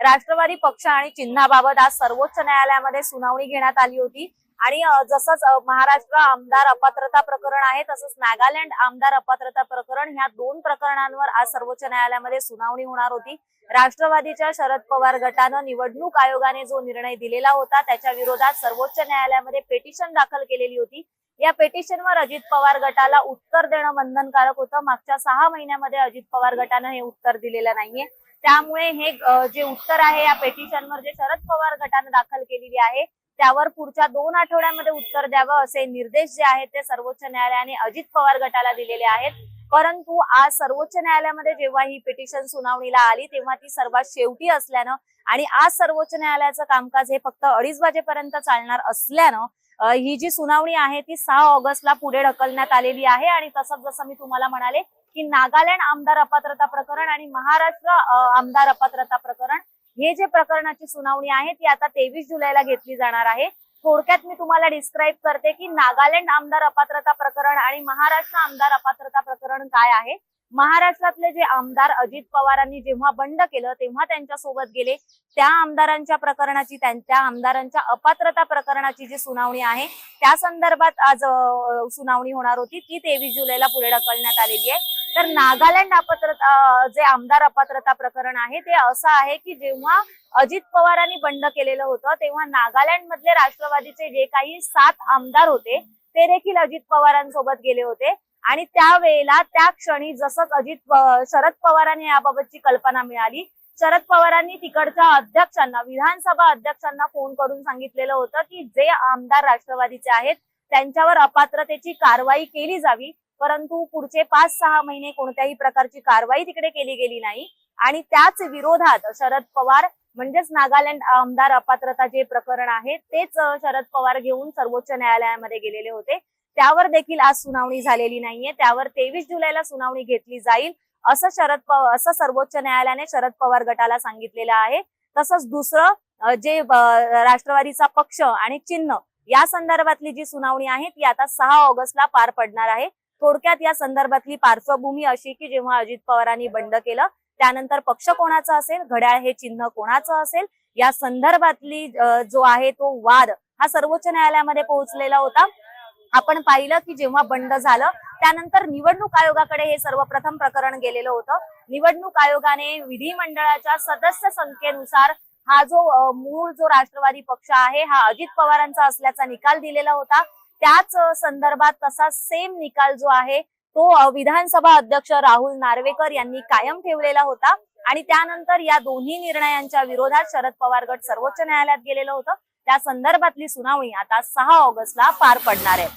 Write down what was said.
राष्ट्रवादी पक्ष आणि चिन्हाबाबत आज सर्वोच्च न्यायालयामध्ये सुनावणी घेण्यात आली होती. आणि जसंच महाराष्ट्र आमदार अपात्रता प्रकरण आहे तसंच नागालँड आमदार अपात्रता प्रकरण ह्या दोन प्रकरणांवर आज सर्वोच्च न्यायालयामध्ये सुनावणी होणार होती. राष्ट्रवादीच्या शरद पवार गटानं निवडणूक आयोगाने जो निर्णय दिलेला होता त्याच्या विरोधात सर्वोच्च न्यायालयामध्ये पेटिशन दाखल केलेली होती. या पेटिशनवर अजित पवार गटाला उत्तर देणं बंधनकारक होतं. मागच्या सहा महिन्यामध्ये अजित पवार गटानं हे उत्तर दिलेलं नाहीये. त्यामुळे हे जे उत्तर आहे या पेटिशनवर जे शरद पवार गटानं दाखल केलेली आहे त्यावर पुढच्या दोन आठवड्यामध्ये उत्तर द्यावं असे निर्देश जे आहेत ते सर्वोच्च न्यायालयाने अजित पवार गटाला दिलेले आहेत. परंतु आज सर्वोच्च न्यायालयामध्ये जेव्हा ही पिटिशन सुनावणीला आली तेव्हा ती सर्वात शेवटी असल्यानं आणि आज सर्वोच्च न्यायालयाचं कामकाज हे फक्त अडीच वाजेपर्यंत चालणार असल्यानं ही जी सुनावणी आहे ती सहा ऑगस्टला पुढे ढकलण्यात आलेली आहे. आणि तसंच जसं मी तुम्हाला म्हणाले की नागालँड आमदार अपात्रता प्रकरण आणि महाराष्ट्र आमदार अपात्रता प्रकरण हे जे प्रकरणाची सुनावणी आहे ती आता तेवीस जुलैला घेतली जाणार आहे. थोडक्यात मी तुम्हाला डिस्क्राईब करते की नागालँड आमदार अपात्रता प्रकरण आणि महाराष्ट्र आमदार अपात्रता प्रकरण काय आहे. महाराष्ट्रातले जे आमदार अजित पवारांनी जेव्हा बंड केलं तेव्हा त्यांच्यासोबत गेले. त्या आमदारांच्या प्रकरणाची त्या आमदारांच्या अपात्रता प्रकरणाची जी सुनावणी आहे त्या संदर्भात आज सुनावणी होणार होती. ती तेवीस जुलैला पुढे ढकलण्यात आलेली आहे. तर नागालँड अपात्र जे आमदार अपात्रता प्रकरण आहे ते असं आहे की जेव्हा अजित पवारांनी बंड केलेलं होतं तेव्हा नागालँड मधले राष्ट्रवादीचे जे काही सात आमदार होते ते देखील अजित पवारांसोबत गेले होते. आणि त्यावेळेला त्या क्षणी जसंच अजित शरद पवारांनी याबाबतची कल्पना मिळाली. शरद पवारांनी तिकडच्या अध्यक्षांना विधानसभा अध्यक्षांना फोन करून सांगितलेलं होतं की जे आमदार राष्ट्रवादीचे आहेत त्यांच्यावर अपात्रतेची कारवाई केली जावी. परंतु पुढचे पाच सहा महिने कोणत्याही प्रकारची कारवाई तिकडे केली गेली नाही. आणि त्याच विरोधात शरद पवार म्हणजेच नागालँड आमदार अपात्रता जे प्रकरण आहे तेच शरद पवार घेऊन सर्वोच्च न्यायालयामध्ये गेलेले होते. त्यावर देखील आज सुनावणी झालेली नाहीये. त्यावर तेवीस जुलैला सुनावणी घेतली जाईल असं शरद पवार असं सर्वोच्च न्यायालयाने शरद पवार गटाला सांगितलेलं आहे. तसंच दुसरं जे राष्ट्रवादीचा पक्ष आणि चिन्ह या संदर्भातली जी सुनावणी आहे ती आता सहा ऑगस्टला पार पडणार आहे. थोडक्यात या संदर्भातली पार्श्वभूमी अशी की जेव्हा अजित पवारांनी बंड केलं त्यानंतर पक्ष कोणाचा असेल घड्याळ हे चिन्ह कोणाचं असेल या संदर्भातली जो आहे तो वाद हा सर्वोच्च न्यायालयामध्ये पोहोचलेला होता. आपण पाहिलं की जेव्हा बंड झालं त्यानंतर निवडणूक आयोगाकडे हे सर्वप्रथम प्रकरण गेलेलं होतं. निवडणूक आयोगाने विधिमंडळाच्या सदस्य संख्येनुसार हा जो मूळ जो राष्ट्रवादी पक्ष आहे हा अजित पवारांचा असल्याचा निकाल दिलेला होता. त्याच संदर्भात तसा सेम निकाल जो आहे तो विधानसभा अध्यक्ष राहुल नार्वेकर यांनी कायम ठेवलेला होता. आणि त्यानंतर या दोन्ही निर्णयांच्या विरोधात शरद पवार गट सर्वोच्च न्यायालयात गेलेलं होतं. त्या संदर्भातली सुनावणी आता सहा ऑगस्टला पार पडणार आहे.